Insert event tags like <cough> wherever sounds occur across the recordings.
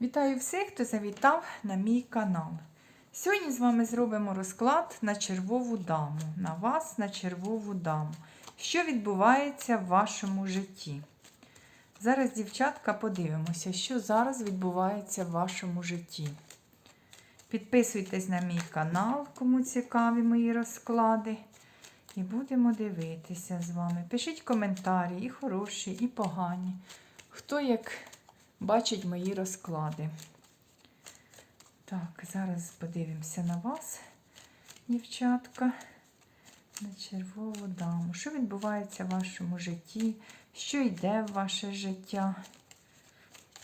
Вітаю всіх, хто завітав на мій канал. Сьогодні з вами зробимо розклад на червову даму. На вас на червову даму. Що відбувається в вашому житті? Зараз, дівчатка, подивимося, що зараз відбувається в вашому житті. Підписуйтесь на мій канал, кому цікаві мої розклади. І будемо дивитися з вами. Пишіть коментарі, і хороші, і погані. Хто як бачить мої розклади. Так, зараз подивимося на вас, дівчатка, на червову даму. Що відбувається в вашому житті? Що йде в ваше життя?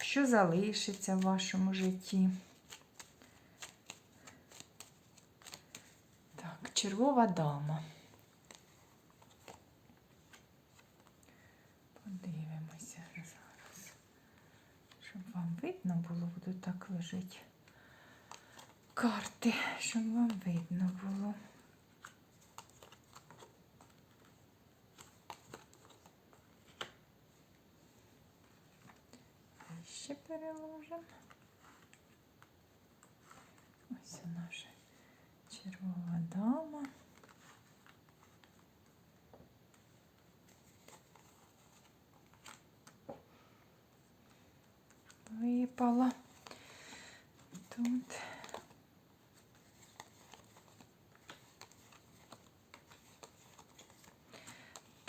Що залишиться в вашому житті? Так, червова дама. Подивимося зараз. Щоб вам видно було, буду так лежить карти, щоб вам видно було. Ще переложимо. Ось наша червова дама. Випала тут.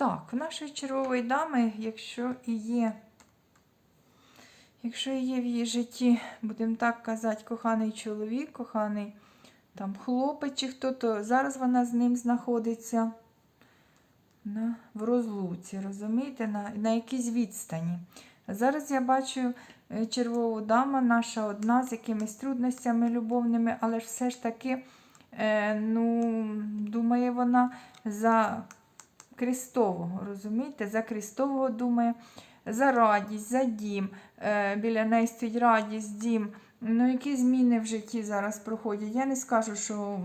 Так, у нашої червової дами, якщо і є, якщо і є в її житті, будемо так казати, коханий чоловік, коханий там хлопець чи хто, то зараз вона з ним знаходиться на, в розлуці, розумієте, на, на якійсь відстані. Зараз я бачу е, червову даму, наша одна з якимись трудностями любовними, але ж все ж таки, е, ну, думає вона за Крістового, розумієте? За Крістового думає, за радість, за дім. Е, біля неї стоїть радість, дім. Ну, які зміни в житті зараз проходять? Я не скажу, що.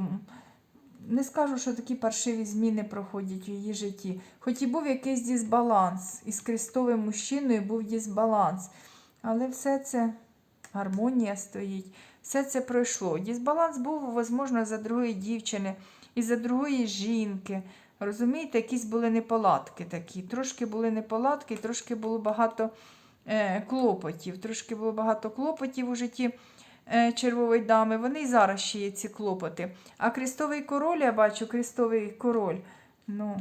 Не скажу, що такі паршиві зміни проходять у її житті. Хоч і був якийсь дисбаланс, із крестовим мужчиною був дисбаланс. Але все це гармонія стоїть, все це пройшло. Дисбаланс був, можливо, за другої дівчини і за другої жінки. Розумієте, якісь були неполадки такі. Трошки були неполадки, трошки було багато е, клопотів. Трошки було багато клопотів у житті е, червової дами. Вони і зараз ще є ці клопоти. А крестовий король, я бачу, крестовий король. Ну,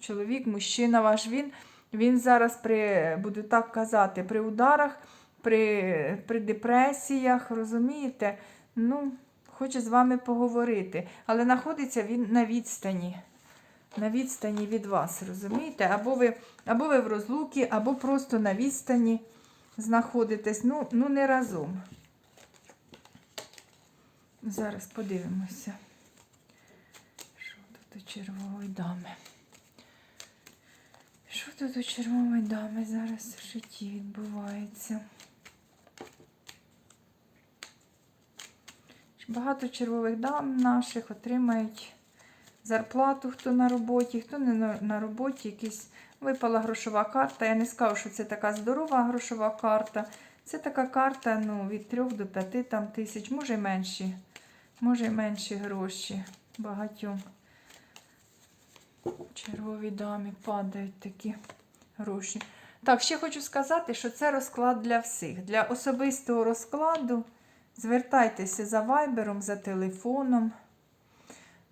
чоловік, мужчина ваш, він, він зараз при, буду так казати, при ударах, при, при депресіях, розумієте? Ну, хоче з вами поговорити, але знаходиться він на відстані на відстані від вас, розумієте? Або ви або ви в розлуці, або просто на відстані знаходитесь. Ну, ну не разом. Зараз подивимося, що тут у червової дами. Що тут у червової дами зараз в житті відбувається? Багато червових дам наших отримають зарплату, хто на роботі, хто не на, роботі, якісь випала грошова карта. Я не скажу, що це така здорова грошова карта. Це така карта ну, від 3 до 5 там, тисяч, може й менші, може й менші гроші. Багатьом. Червові дамі падають такі гроші. Так, ще хочу сказати, що це розклад для всіх. Для особистого розкладу звертайтеся за вайбером, за телефоном.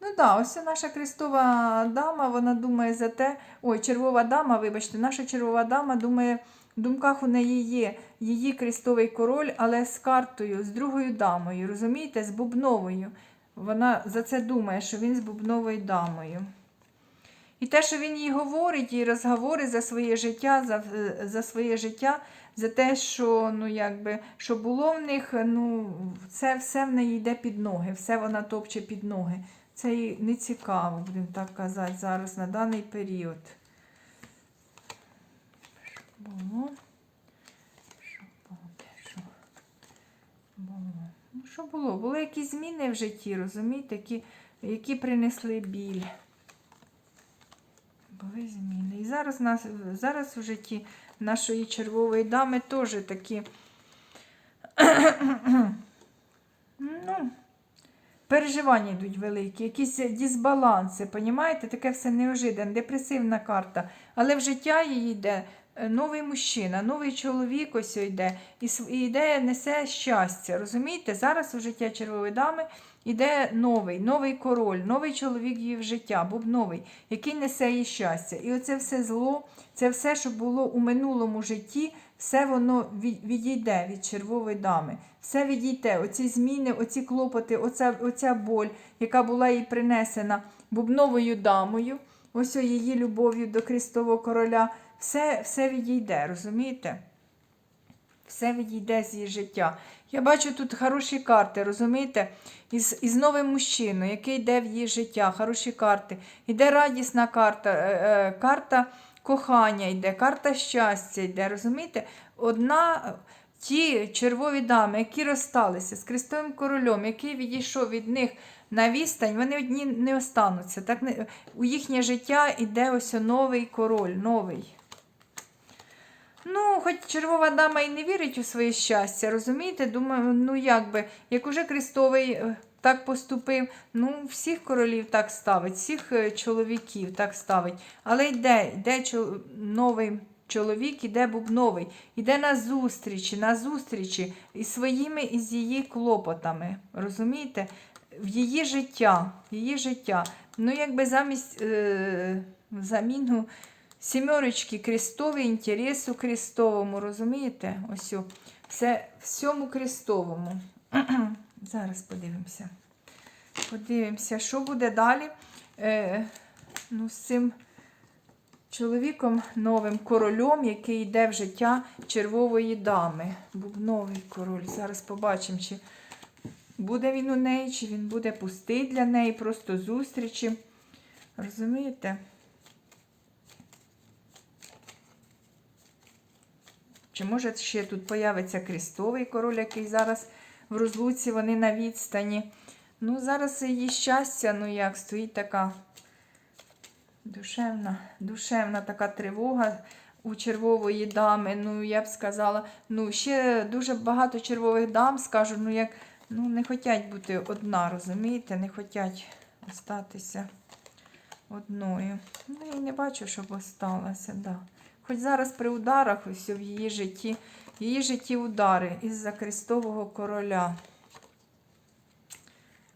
Ну да, ось наша крестова дама, вона думає за те. Ой, червова дама, вибачте, наша червова дама думає, в думках у неї є її крестовий король, але з картою, з другою дамою, розумієте, з бубновою. Вона за це думає, що він з бубновою дамою. І те, що він їй говорить, і розговорить за своє життя, за за своє життя, за те, що ну, якби, що було в них, ну, це все в неї йде під ноги, все вона топче під ноги. Це їй не цікаво, будемо так казати, зараз на даний період. Що було? Що? Ну, що було? Були якісь зміни в житті, розумієте, які, які принесли біль. Були зміни. І зараз, нас, зараз у житті нашої червової дами теж такі <clears throat> ну, переживання йдуть великі, якісь дисбаланси, понімаєте? Таке все неожиданне, депресивна карта. Але в життя її йде е, новий мужчина, новий чоловік ось йде, і св- і йде, несе щастя. Розумієте? Зараз у життя червової дами йде новий, новий король, новий чоловік її в життя, був новий, який несе їй щастя. І оце все зло, це все, що було у минулому житті, все воно відійде від червової дами. Все відійде, оці зміни, оці клопоти, оця, оця боль, яка була їй принесена бубновою дамою, ось її любов'ю до Христового короля, все, все відійде, розумієте? Все відійде з її життя. Я бачу тут хороші карти, розумієте? Із, із новим мужчиною, який йде в її життя, хороші карти. Іде радісна карта, е, е, карта кохання йде, карта щастя йде, розумієте? Одна, ті червові дами, які розсталися з Христовим королем, який відійшов від них на відстань, вони одні не остануться. Так не, у їхнє життя йде ось новий король, новий. Ну, хоч червова дама і не вірить у своє щастя, розумієте? Думаю, ну як би, як уже Христовий е, так поступив, ну, всіх королів так ставить, всіх е, чоловіків так ставить. Але йде, йде чол- новий чоловік, іде бубновий, іде на зустрічі, на зустрічі із своїми і з її клопотами. Розумієте? В її життя, в її життя. Ну, якби замість е, заміну сімерочки крестові, інтересу крестовому, розумієте? Ось все всьому крестовому. <clears throat> Зараз подивимося. Подивимося, що буде далі е, ну, з цим чоловіком новим королем, який йде в життя червової дами. Бубновий король. Зараз побачимо, чи буде він у неї, чи він буде пустий для неї, просто зустрічі. Розумієте? Чи може ще тут появиться крестовий король, який зараз в розлуці, вони на відстані. Ну, зараз її щастя, ну як, стоїть така душевна, душевна така тривога у червової дами. Ну, я б сказала, ну, ще дуже багато червових дам скажу, ну як ну, не хочуть бути одна, розумієте? Не хочуть остатися одною. Ну, і не бачу, щоб осталася, да. Хоч зараз при ударах ось в її житті, її житті удари із-за Христового короля.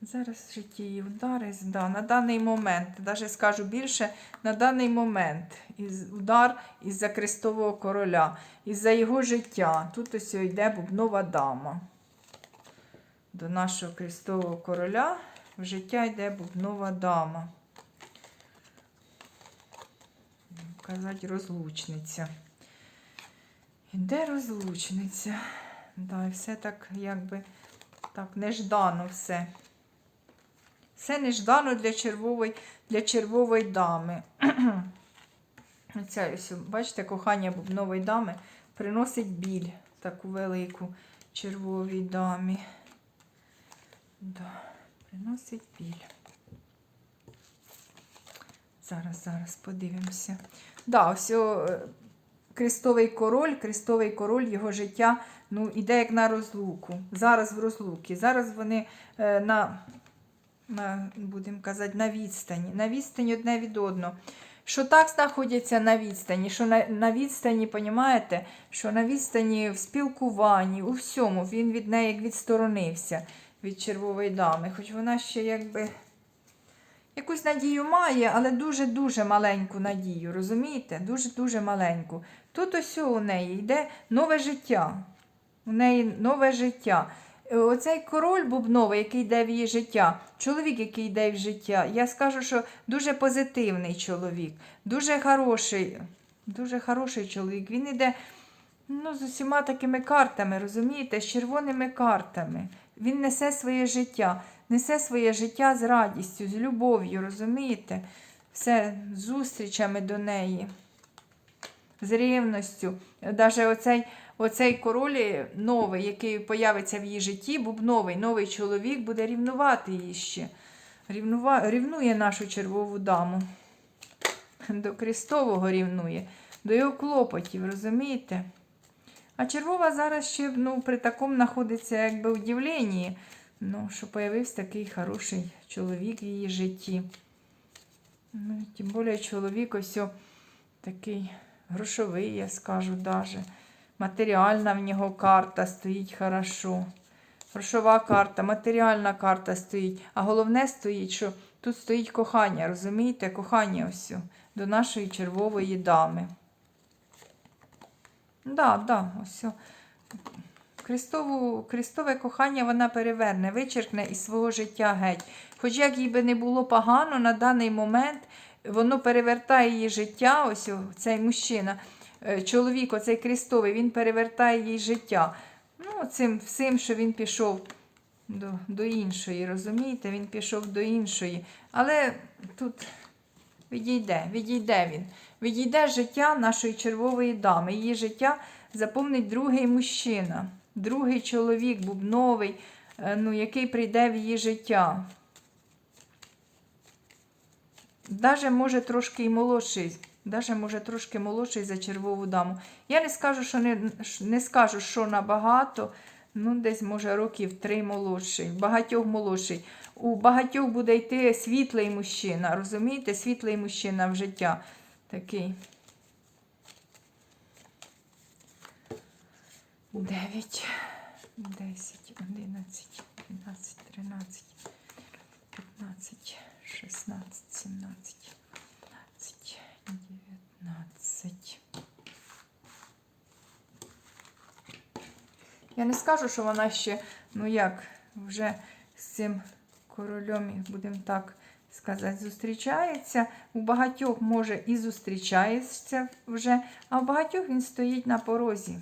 Зараз житті її удари, да, на даний момент, навіть скажу більше, на даний момент із, удар із-за Христового короля, із-за його життя. Тут ось йде бубнова дама. До нашого Христового короля в життя йде бубнова дама. Казати розлучниця. Іде розлучниця. Да, і все так, якби, так, неждано все. Все неждано для червової, для червової дами. <clears throat> Ось, бачите, кохання бубнової дами приносить біль таку велику червовій дамі. Да, приносить біль. Зараз, зараз подивимося. Да, ось Крестовий король, Крестовий король, його життя ну, іде як на розлуку. Зараз в розлуці. Зараз вони е, на, на, будемо казати, на відстані. На відстані одне від одного. Що так знаходяться на відстані, що на, на відстані, понімаєте, що на відстані в спілкуванні, у всьому він від неї як відсторонився від червової дами. Хоч вона ще якби якусь надію має, але дуже-дуже маленьку надію, розумієте? Дуже-дуже маленьку. Тут ось у неї йде нове життя. У неї нове життя. Е, Оцей король бубновий, який йде в її життя, чоловік, який йде в життя, я скажу, що дуже позитивний чоловік, дуже хороший, дуже хороший чоловік. Він йде ну, з усіма такими картами, розумієте, з червоними картами. Він несе своє життя, несе своє життя з радістю, з любов'ю, розумієте? Все зустрічами до неї, з рівністю. Навіть оцей, оцей король новий, який появиться в її житті, був новий, новий чоловік буде рівнувати її ще. Рівнува... Рівнує нашу червову даму. До Христового рівнує, до його клопотів, розумієте? А червова зараз ще ну, при такому знаходиться якби удивленні, ну, що появився такий хороший чоловік в її житті. Ну, тим більше чоловік ось такий грошовий, я скажу даже. Матеріальна в нього карта стоїть хорошо. Грошова карта, матеріальна карта стоїть. А головне стоїть, що тут стоїть кохання, розумієте? Кохання ось до нашої червової дами. Да, да, ось. Христову, Христове кохання вона переверне, вичеркне із свого життя геть. Хоч як їй би не було погано на даний момент, воно перевертає її життя, ось цей мужчина, е, чоловік, оцей Христовий, він перевертає її життя. Ну, цим всім, що він пішов до, до іншої, розумієте? Він пішов до іншої. Але тут відійде, відійде він. Відійде життя нашої червової дами. Її життя заповнить другий мужчина, другий чоловік, бубновий, е, ну, який прийде в її життя. Даже може трошки і молодший. Даже може трошки молодший за червову даму. Я не скажу, що не, не скажу, що набагато. Ну, десь, може, років три молодший, багатьох молодший. У багатьох буде йти світлий мужчина, розумієте? Світлий мужчина в життя. Такий. Дев'ять, десять, одинадцять, дванадцять, тринадцять, п'ятнадцять, шістнадцять, сімнадцять, двадцять, дев'ятнадцять. Я не скажу, що вона ще, ну як, вже з цим королем, будемо так сказати, зустрічається. У багатьох, може, і зустрічається вже, а в багатьох він стоїть на порозі.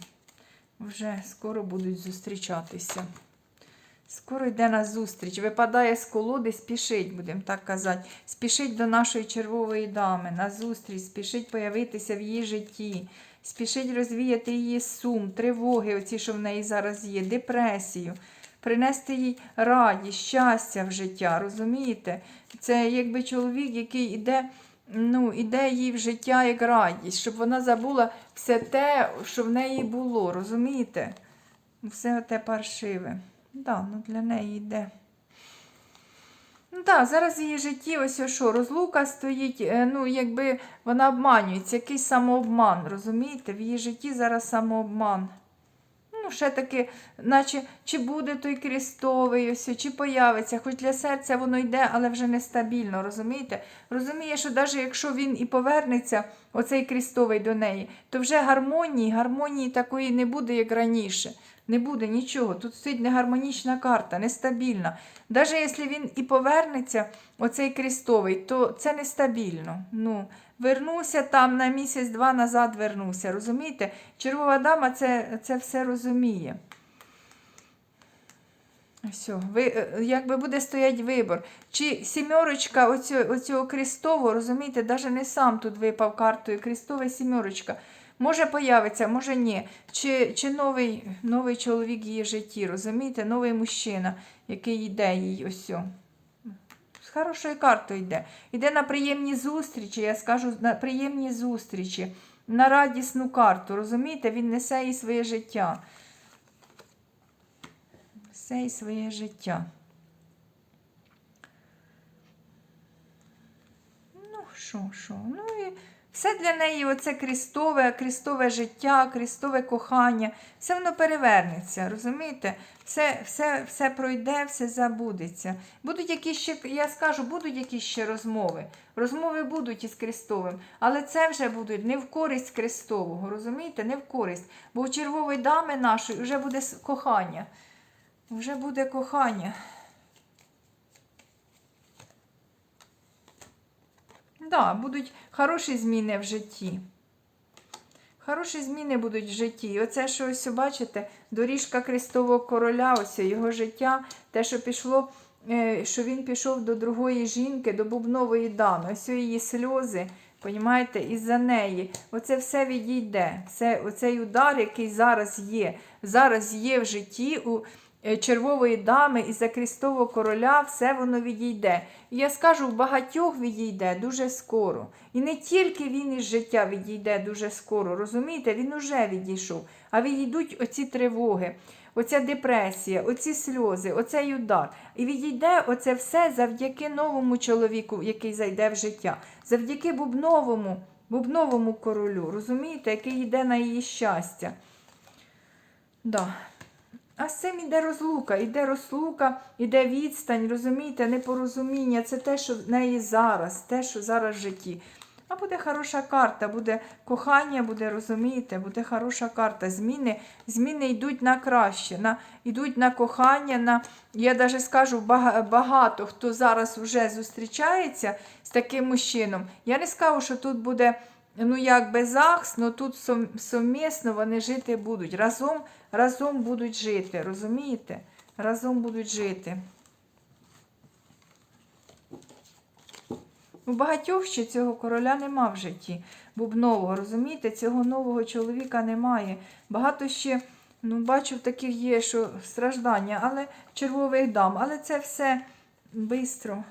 Вже скоро будуть зустрічатися. Скоро йде на зустріч. Випадає з колоди, спішить, будемо так казати. Спішить до нашої червової дами на зустріч, спішить появитися в її житті, спішить розвіяти її сум, тривоги, оці, що в неї зараз є, депресію, принести їй радість, щастя в життя. Розумієте? Це якби чоловік, який іде. Ну, іде їй в життя як радість, щоб вона забула все те, що в неї було, розумієте? Все те паршиве. Да, ну для неї йде. Ну так, зараз в її житті ось що, розлука стоїть, е, ну, якби вона обманюється, якийсь самообман, розумієте? В її житті зараз самообман. Ще таки, наче чи буде той крістовий, ось, чи появиться, хоч для серця воно йде, але вже нестабільно, розумієте? Розуміє, що навіть якщо він і повернеться, оцей крістовий до неї, то вже гармонії, гармонії такої не буде, як раніше. Не буде нічого. Тут стоїть негармонічна карта, нестабільна. Навіть якщо він і повернеться, оцей крестовий, то це нестабільно. Ну, вернуся там на місяць-два назад вернуся. Розумієте? Червова дама це, це все розуміє. Все, ви, е, якби буде стоять вибор. Чи сімерочка оцього, оцього крестового, розумієте, навіть не сам тут випав картою, крестова сімерочка. Може появиться, може ні. Чи, чи новий, новий чоловік її житті, розумієте? Новий мужчина, який йде їй ось. З хорошою картою йде. Йде на приємні зустрічі, я скажу, на приємні зустрічі, на радісну карту. Розумієте, він несе їй своє життя. Несе їй своє життя. Ну, що, що? Ну і все для неї оце крістове, крістове життя, крістове кохання, все воно перевернеться, розумієте? Все, все, все пройде, все забудеться. Будуть якісь ще, я скажу, будуть якісь ще розмови. Розмови будуть із Крестовим, але це вже будуть не в користь Крестового, розумієте? Не в користь. Бо у червової дами нашої вже буде кохання. Вже буде кохання. Да, будуть хороші зміни в житті. Хороші зміни будуть в житті. І оце, що ось бачите, доріжка Христового короля, ось його життя, те, що пішло, е, що він пішов до другої жінки, до бубнової дами. Ось її сльози, понімаєте, із-за неї. Оце все відійде. Все, оцей удар, який зараз є, зараз є в житті у, червової дами і за Крістового короля все воно відійде. І я скажу, в багатьох відійде дуже скоро. І не тільки він із життя відійде дуже скоро, розумієте, він уже відійшов, а відійдуть оці тривоги. Оця депресія, оці сльози, оцей удар. І відійде оце все завдяки новому чоловіку, який зайде в життя, завдяки бубновому, бубновому королю, розумієте, який йде на її щастя. Да. А з цим іде розлука, іде розлука, іде відстань, розумієте, непорозуміння. Це те, що в неї зараз, те, що зараз в житті. А буде хороша карта, буде кохання, буде, розумієте, буде хороша карта. Зміни, зміни йдуть на краще, на, йдуть на кохання. На, я навіть скажу, багато хто зараз вже зустрічається з таким мужчином. Я не скажу, що тут буде ну як би ЗАГС, але тут сум- сумісно вони жити будуть. Разом, разом будуть жити, розумієте? Разом будуть жити. У багатьох ще цього короля нема в житті. Бубнового, розумієте, цього нового чоловіка немає. Багато ще, ну, бачу, таких є, що страждання, але червових дам. Але це все швидко.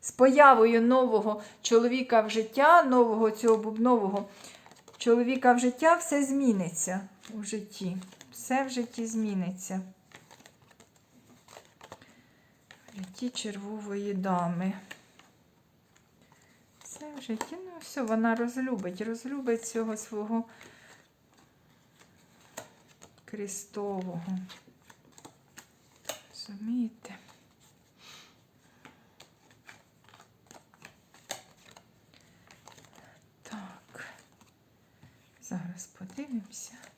З появою нового чоловіка в життя, нового цього бубнового чоловіка в життя, все зміниться у житті. Все в житті зміниться. В житті червової дами. Все в житті, ну все, вона розлюбить, розлюбить цього свого Крістового. Розумієте? Так. Зараз подивимося.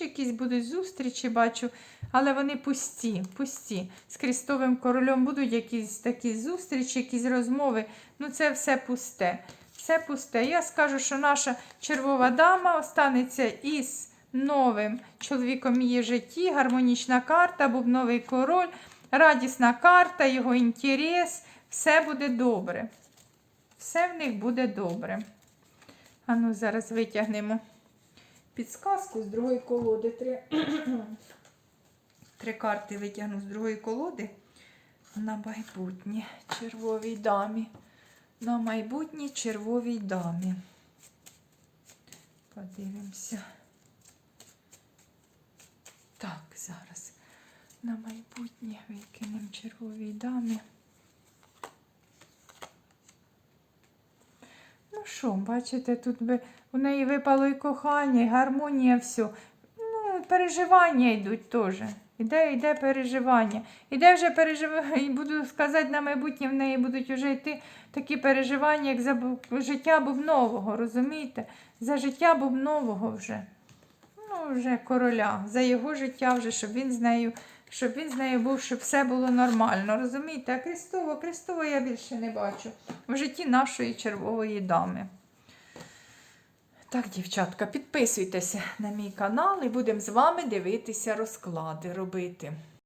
Ще якісь будуть зустрічі, бачу, але вони пусті, пусті. З Крістовим королем будуть якісь такі зустрічі, якісь розмови. Ну, це все пусте. Все пусте. Я скажу, що наша червова дама останеться із новим чоловіком її житті. Гармонічна карта, був новий король, радісна карта, його інтерес. Все буде добре. Все в них буде добре. А ну, зараз витягнемо підсказку з другої колоди. Три, Три карти витягну з другої колоди на майбутнє червовій дамі. На майбутнє червовій дамі. Подивимося. Так, зараз. На майбутнє викинемо червовій дамі. Ну що, бачите, тут би у неї випало і кохання, і гармонія, все. Ну, переживання йдуть теж. Іде, йде переживання. Іде вже переживання, буду сказати, на майбутнє в неї будуть вже йти такі переживання, як за життя бубнового, розумієте? За життя бубнового вже. Ну, вже короля, за його життя вже, щоб він з нею, щоб він з нею був, щоб все було нормально. Розумієте? А Крістово, Крістово я більше не бачу в житті нашої червової дами. Так, дівчатка, підписуйтеся на мій канал і будемо з вами дивитися розклади робити.